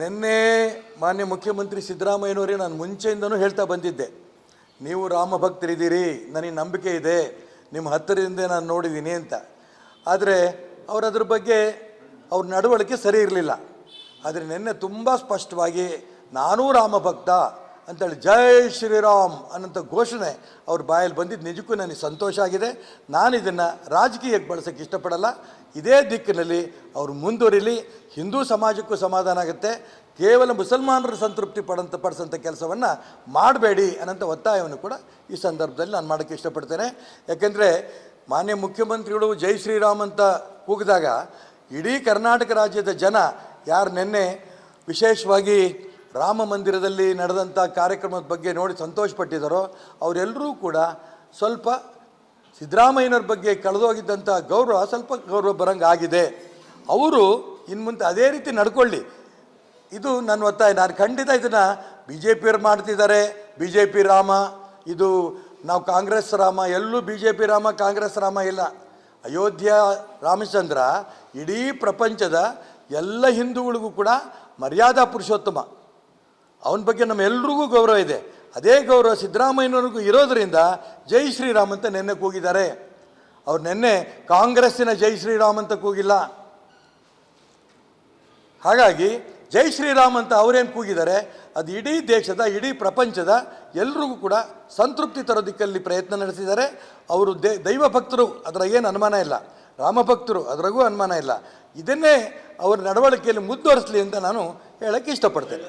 ನಿನ್ನೆ ಮಾನ್ಯ ಮುಖ್ಯಮಂತ್ರಿ ಸಿದ್ದರಾಮಯ್ಯನವರೇ ನಾನು ಮುಂಚೆಯಿಂದನೂ ಹೇಳ್ತಾ ಬಂದಿದ್ದೆ. ನೀವು ರಾಮ ಭಕ್ತರಿದ್ದೀರಿ, ನನಗೆ ನಂಬಿಕೆ ಇದೆ, ನಿಮ್ಮ ಹತ್ತಿರದಿಂದ ನಾನು ನೋಡಿದ್ದೀನಿ ಅಂತ. ಆದರೆ ಅವರು ಅದ್ರ ಬಗ್ಗೆ ಅವ್ರ ನಡವಳಿಕೆ ಸರಿ ಇರಲಿಲ್ಲ. ಆದರೆ ನಿನ್ನೆ ತುಂಬ ಸ್ಪಷ್ಟವಾಗಿ, ನಾನೂ ರಾಮ ಭಕ್ತ ಅಂತೇಳಿ ಜೈ ಶ್ರೀರಾಮ್ ಅನ್ನೋಂಥ ಘೋಷಣೆ ಅವ್ರ ಬಾಯಲ್ಲಿ ಬಂದಿದ್ದು ನಿಜಕ್ಕೂ ನನಗೆ ಸಂತೋಷ ಆಗಿದೆ. ನಾನು ಇದನ್ನು ರಾಜಕೀಯಕ್ಕೆ ಬಳಸೋಕ್ಕೆ ಇಷ್ಟಪಡಲ್ಲ. ಇದೇ ದಿಕ್ಕಿನಲ್ಲಿ ಅವರು ಮುಂದುವರಿಲಿ. ಹಿಂದೂ ಸಮಾಜಕ್ಕೂ ಸಮಾಧಾನ ಆಗುತ್ತೆ. ಕೇವಲ ಮುಸಲ್ಮಾನರು ಸಂತೃಪ್ತಿ ಪಡಂತ ಪಡಿಸೋಂಥ ಕೆಲಸವನ್ನು ಮಾಡಬೇಡಿ ಅನ್ನೋಂಥ ಒತ್ತಾಯವನ್ನು ಕೂಡ ಈ ಸಂದರ್ಭದಲ್ಲಿ ನಾನು ಮಾಡೋಕ್ಕೆ ಇಷ್ಟಪಡ್ತೇನೆ. ಯಾಕೆಂದರೆ ಮಾನ್ಯ ಮುಖ್ಯಮಂತ್ರಿಗಳು ಜೈ ಶ್ರೀರಾಮ್ ಅಂತ ಕೂಗಿದಾಗ ಇಡೀ ಕರ್ನಾಟಕ ರಾಜ್ಯದ ಜನ ಯಾರು ನಿನ್ನೆ ವಿಶೇಷವಾಗಿ ರಾಮ ಮಂದಿರದಲ್ಲಿ ನಡೆದಂಥ ಕಾರ್ಯಕ್ರಮದ ಬಗ್ಗೆ ನೋಡಿ ಸಂತೋಷಪಟ್ಟಿದ್ದಾರೋ ಅವರೆಲ್ಲರೂ ಕೂಡ ಸ್ವಲ್ಪ ಸಿದ್ದರಾಮಯ್ಯನವ್ರ ಬಗ್ಗೆ ಕಳೆದೋಗಿದ್ದಂಥ ಗೌರವ ಸ್ವಲ್ಪ ಗೌರವ ಬರಂಗೆ ಆಗಿದೆ ಅವರು ಇನ್ನು ಮುಂದೆ ಅದೇ ರೀತಿ ನಡ್ಕೊಳ್ಳಿ. ಇದು ನನ್ನ ಒತ್ತಾಯ. ನಾನು ಖಂಡಿತ ಇದನ್ನು ಬಿ ಜೆ ಪಿಯವ್ರು ಮಾಡ್ತಿದ್ದಾರೆ. ಬಿ ಜೆ ಪಿ ರಾಮ, ಇದು ನಾವು ಕಾಂಗ್ರೆಸ್ ರಾಮ, ಎಲ್ಲೂ B J P Rama, Congress Rama ಇಲ್ಲ. ಅಯೋಧ್ಯ ರಾಮಚಂದ್ರ ಇಡೀ ಪ್ರಪಂಚದ ಎಲ್ಲ ಹಿಂದೂಗಳಿಗೂ ಕೂಡ ಮರ್ಯಾದಾ ಪುರುಷೋತ್ತಮ. ಅವನ ಬಗ್ಗೆ ನಮ್ಮೆಲ್ರಿಗೂ ಗೌರವ ಇದೆ. ಅದೇ ಗೌರವ ಸಿದ್ದರಾಮಯ್ಯನವ್ರಿಗೂ ಇರೋದರಿಂದ ಜೈ ಶ್ರೀರಾಮ್ ಅಂತ ನೆನ್ನೆ ಕೂಗಿದ್ದಾರೆ. ಅವ್ರು ನೆನ್ನೆ ಕಾಂಗ್ರೆಸ್ಸಿನ ಜೈ ಶ್ರೀರಾಮ್ ಅಂತ ಕೂಗಿಲ್ಲ. ಹಾಗಾಗಿ ಜೈ ಶ್ರೀರಾಮ್ ಅಂತ ಅವರೇನು ಕೂಗಿದ್ದಾರೆ, ಅದು ಇಡೀ ದೇಶದ, ಇಡೀ ಪ್ರಪಂಚದ ಎಲ್ರಿಗೂ ಕೂಡ ಸಂತೃಪ್ತಿ ತರೋದಿಕ್ಕಲ್ಲಿ ಪ್ರಯತ್ನ ನಡೆಸಿದ್ದಾರೆ. ಅವರು ದೇ, ದೈವ ಭಕ್ತರು, ಅದರ ಏನು ಅನುಮಾನ ಇಲ್ಲ. ರಾಮಭಕ್ತರು ಅದರಾಗೂ ಅನುಮಾನ ಇಲ್ಲ. ಇದನ್ನೇ ಅವರ ನಡವಳಿಕೆಯಲ್ಲಿ ಮುಂದುವರಿಸಲಿ ಅಂತ ನಾನು ಹೇಳೋಕ್ಕೆ ಇಷ್ಟಪಡ್ತೇನೆ.